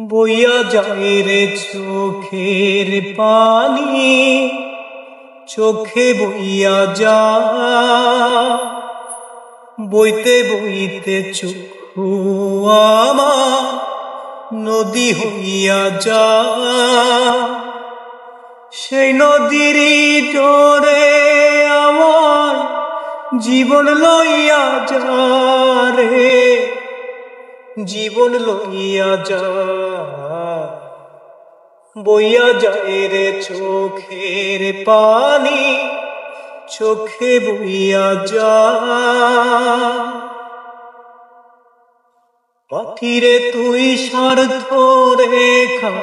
বইয়া যায় রে চোখের পানি, চোখে বইয়া যা। বইতে বইতে চক্ষু আমার নদী হইয়া যা। সেই নদীর জোরে আমার জীবন লইয়া যা রে। জীবন লইয়া যা, বইয়া যায় রে চোখের পানি, চোখে বইয়া যা। পাখিরে তুই স্বার্থ রেখা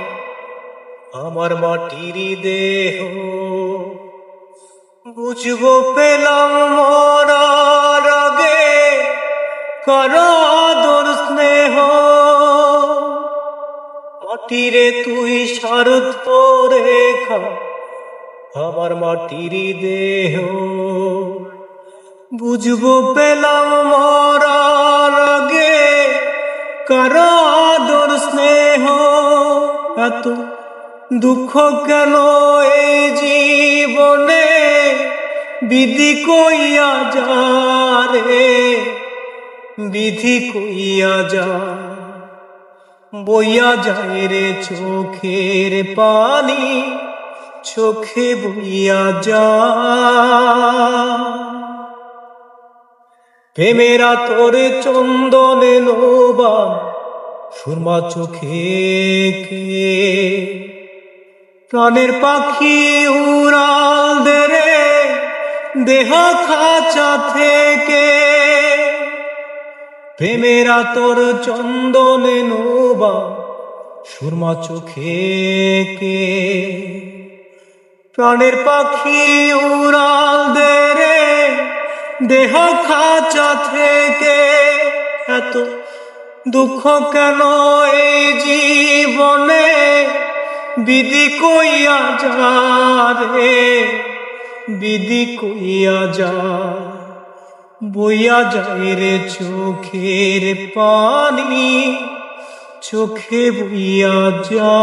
আমার মাটির দেহ। বুঝব পেলাম মরার আগে কারাদর মাটিরে তুই স্বার্থ রেখা আমার মাটির দেহ। বুঝব পেলাম মরার আগে কারাদর স্নেহ। এত দুঃখ কেন এই জীবনে? বিধি কইয়া যা রে, বিধি কইয়া যা। বইয়া যায় রে চোখের পানি, চোখে বইয়া যা। প্রেমেরা তোর চন্দনে নোবা সুরমা চোখে কে? প্রাণের পাখি উড়াল দে রে, দেহ খাঁচা থেকে। প্রেমেরা তোর চন্দনে নোবা, সুরমা চোখে কে? প্রাণের পাখি উড়াল দে রে, দেহ খাঁচা থেকে। এত দুঃখ কেন এই জীবনে? বিধি কইয়া যা রে, বিধি কইয়া যা। বইয়া যায় রে চোখের পানি চোখে বইয়া যা।